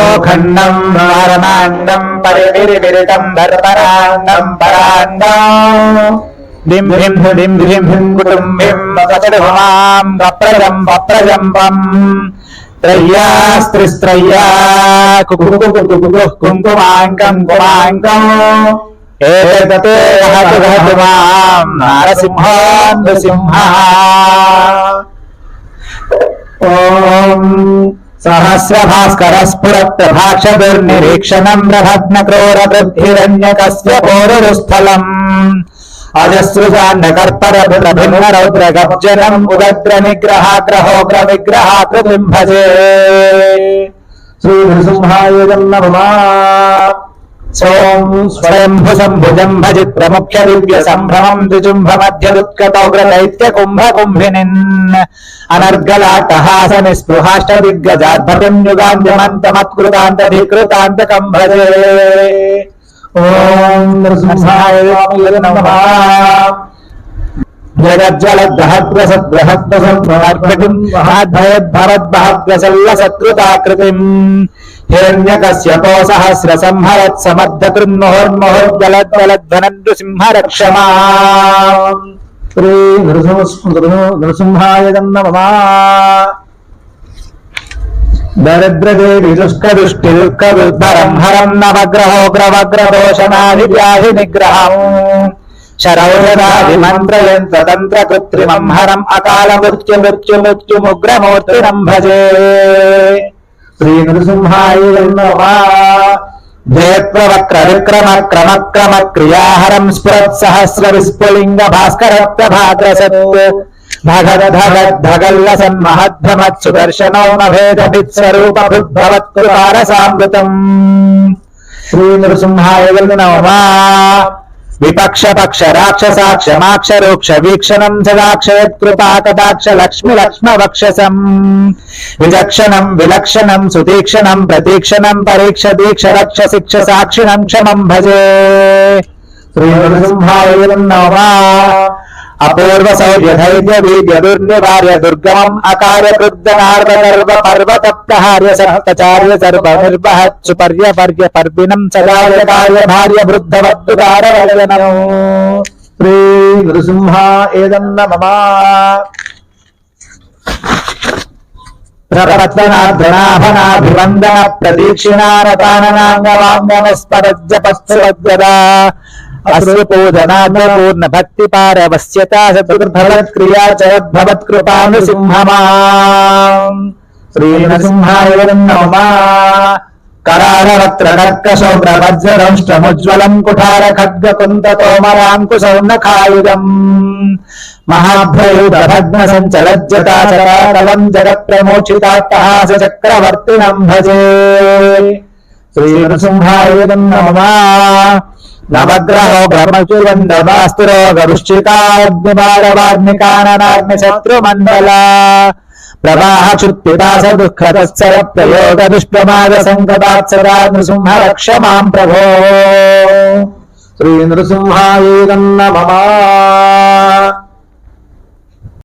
ఓఖండం నారణాండం పరిమిరిమిరితం ధర్మరాండం పరాండం దిం హ్రిం హ్రిం హ్రిం హ్రిం కుటుంబిం సచడుమాం వప్రజం వప్రజంపం త్రయ్యాస్త్రిస్త్రయ్యా కుంకుమాంకం కుమాంకం ఏతతే వహతు सहस्रभास्कर स्फुरप्रभाक्षदुर्निरीक्षणम् रभग्नक्रोरवृद्धिरन्यकस्य पोरुरुस्थलम् अजसृजान्नकर्परभिन्नरौद्रगब्जनम् उदग्र निग्रहाग्रहोग्र विग्रहाकृतिम्भजे श्रीनृसिंहाय जन्म సోం స్వయంభు సంభుజం భజిత్ ప్రముఖ్య దివ్య సంభ్రమం ద్విజుంభ మధ్యదుత్కతౌగ్ర దైత్య కుంభ కుంభినిన్ అనర్గలాటహాస నిస్పృహాష్ట దిగ్గజాద్భటం ఓం నృసింహాయ నమః. जगज्जलग्रहद्रसद्रहद्रसम्भरद्भयद्भरद्भहद्रसल्लसत्कृताकृतिम् हिरण्यकश्यपोसहस्रसंहरत्समद्धकृन्मोर्मोर्जलज्जलध्वनन्दुसिंहरक्षमा श्री नृसिंहाय जन्ममा దరిద్రదేవి దుష్కదుష్టి దుఃఖ దుర్ధరం హరం నవగ్రహోగ్రవగ్రదోషణాది వ్యాధి నిగ్రహం శరౌషధాది మంత్రయంత్ర తంత్ర కృత్రిమం హరం అకాల మృత్యు మృత్యు మృత్యు ముగ్రమూర్తినం భజే. శ్రీ నృసింహాయ నమః జయత్వక్ర విక్రమ క్రమ క్రమ క్రియాహరం స్ఫురత్ సహస్ర విస్ఫులింగ భాస్కర ప్రభాగ్రసత్ భగద్ భగద్ భగల్లసన్ మహద్భమత్ సుదర్శనౌ నభేదభిత్ స్వరూప భుద్భవత్ కృపారసామృతం శ్రీ నృసింహాయ నమః విపక్షపక్ష రాక్షసాక్షమాక్షరోక్ష వీక్షణం జగాక్షయత్కృపాకటాక్ష లక్ష్మి లక్ష్మ వక్షసం విలక్షణం విలక్షణం సుతీక్షణం ప్రతీక్షణం పరీక్ష దీక్ష రక్ష శిక్ష సాక్షిణం క్షమం భజే శ్రీనృసింహాయ నమః అపూర్వ సౌర్యధైర్యవీర్యదుర్నివార్య దుర్గమం అకార్య వృద్ధనార్వగర్వ పర్వత భార్య వృద్ధవద్దుకారవదనం శ్రీ నృసింహ ఏదం నమమా पूर्ण भक्ति पार वश्यता यद्भवत्कृपानुसिंहमा श्रीनृसिंहाय नमः करारवत्रडक्रशौग्रवज्ररंष्टमुज्ज्वलम् कुठारखड्गकुन्ततोमराङ्कुशौ नखायुधम् महाभ्रयूतभग्नसञ्चलज्जता चकारवम् जगत्प्रमोक्षितात्तहास चक्रवर्तिनम् भजे श्रीनृसिंहाय नमः నవగ్రహో బ్రహ్మచుర్వందమాస్తురో గరుష్ఠితాగ్నిమారవాగ్నికాననాగ్నిశత్రుమండల ప్రవాహ చుత్పిపాస దుఃఖతత్సర ప్రయోగ దుష్ప్రమాద సంగతాత్సరా నృసింహరక్ష మాం ప్రభో. శ్రీ నృసింహాయేదన్నమా